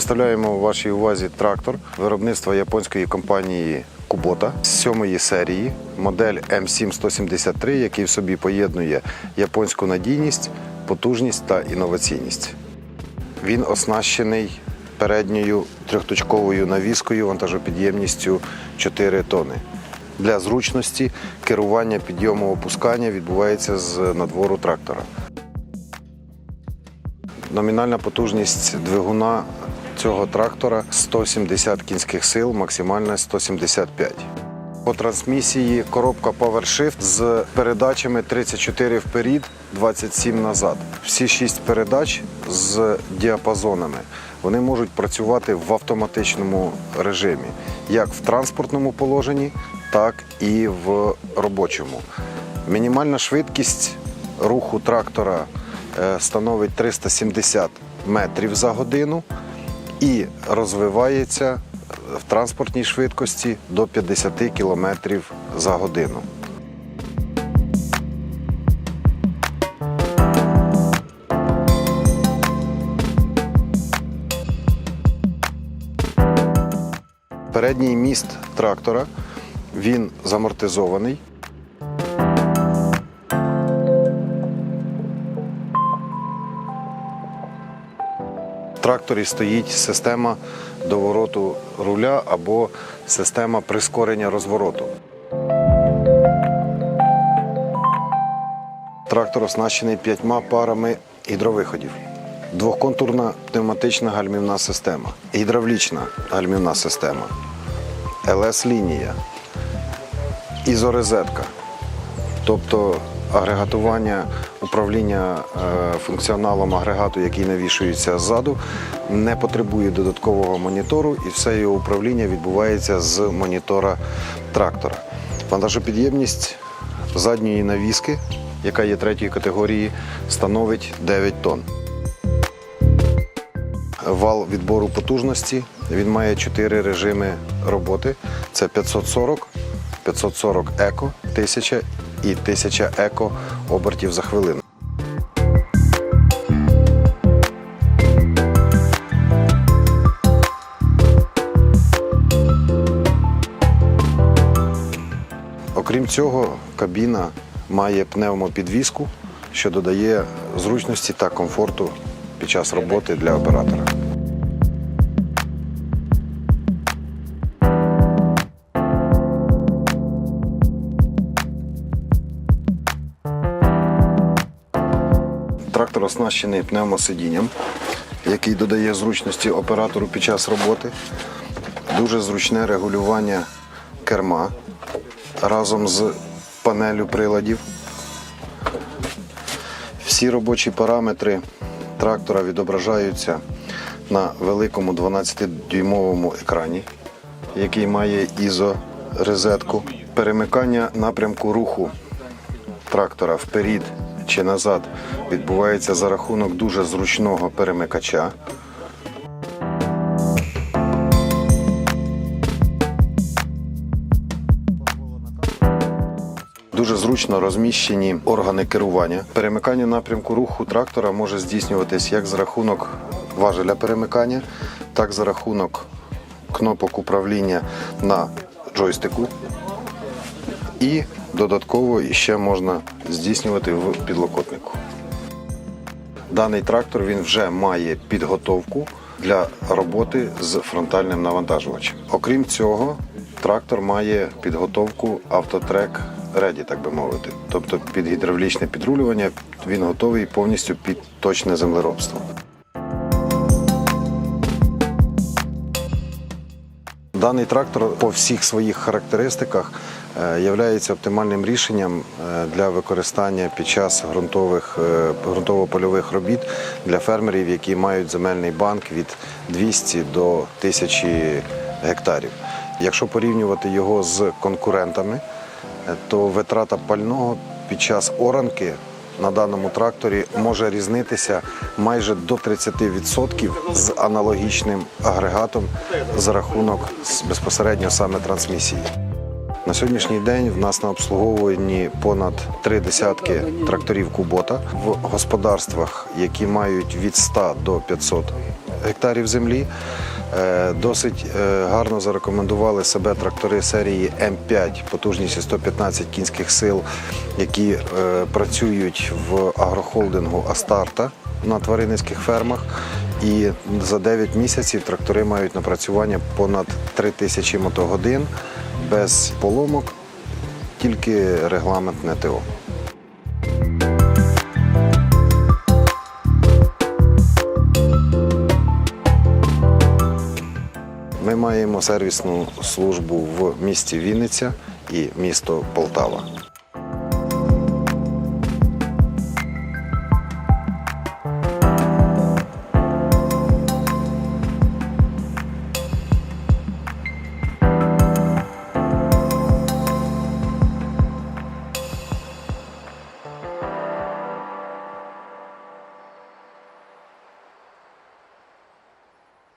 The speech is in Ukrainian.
Представляємо вашій увазі трактор виробництва японської компанії Kubota з сьомої серії, модель М7-173, який в собі поєднує японську надійність, потужність та інноваційність. Він оснащений передньою трьохточковою навіскою вантажопідємністю 4 тони. Для зручності керування підйому опускання відбувається з надвору трактора. Номінальна потужність двигуна цього трактора 170 кінських сил, максимальна 175. По трансмісії коробка PowerShift з передачами 34 вперед, 27 назад. Всі шість передач з діапазонами. Вони можуть працювати в автоматичному режимі, як в транспортному положенні, так і в робочому. Мінімальна швидкість руху трактора е, становить 370 метрів за годину і розвивається в транспортній швидкості до 50 км за годину. Передній міст трактора він замортизований. Тракторі стоїть система довороту руля або система прискорення розвороту. Трактор оснащений п'ятьма парами гідровиходів. Двохконтурна пневматична гальмівна система, гідравлічна гальмівна система, ЛС-лінія, ізорезетка, тобто агрегатування управління е, функціоналом агрегату, який навішується ззаду, не потребує додаткового монітору, і все його управління відбувається з монітора трактора. Вантажопідємність задньої навіски, яка є третьої категорії, становить 9 тонн. Вал відбору потужності. Він має чотири режими роботи: це 540, 540 еко, 1000 і 1000 еко обертів за хвилину. Окрім цього, кабіна має пневмопідвіску, що додає зручності та комфорту під час роботи для оператора. Трактор оснащений пневмосидінням, який додає зручності оператору під час роботи. Дуже зручне регулювання керма разом з панелю приладів. Всі робочі параметри трактора відображаються на великому 12-дюймовому екрані, який має ізорезетку. Перемикання напрямку руху трактора вперед чи назад відбувається за рахунок дуже зручного перемикача. Дуже зручно розміщені органи керування. Перемикання напрямку руху трактора може здійснюватись як за рахунок важеля перемикання, так за рахунок кнопок управління на джойстику. І додатково іще можна здійснювати в підлокотнику. Даний трактор він вже має підготовку для роботи з фронтальним навантажувачем. Окрім цього, трактор має підготовку автотрек Ready, так би мовити. Тобто під гідравлічне підрулювання він готовий повністю під точне землеробство. Даний трактор по всіх своїх характеристиках є оптимальним рішенням е, для використання під час е, ґрунтово-польових робіт для фермерів, які мають земельний банк від 200 до 1000 гектарів. Якщо порівнювати його з конкурентами, е, то витрата пального під час оранки на даному тракторі може різнитися майже до 30% з аналогічним агрегатом за рахунок безпосередньо саме трансмісії. На сьогоднішній день в нас на обслуговуванні понад три десятки тракторів Кубота в господарствах, які мають від 100 до 500 гектарів землі. Е, Досить е, гарно зарекомендували себе трактори серії М5 потужністю 115 кінських сил, які е, працюють в агрохолдингу Астарта на тваринницьких фермах. І за 9 місяців трактори мають напрацювання понад 3 тисячі мотогодин без поломок, тільки регламентне ТО. Ми маємо сервісну службу в місті Вінниця і місто Полтава.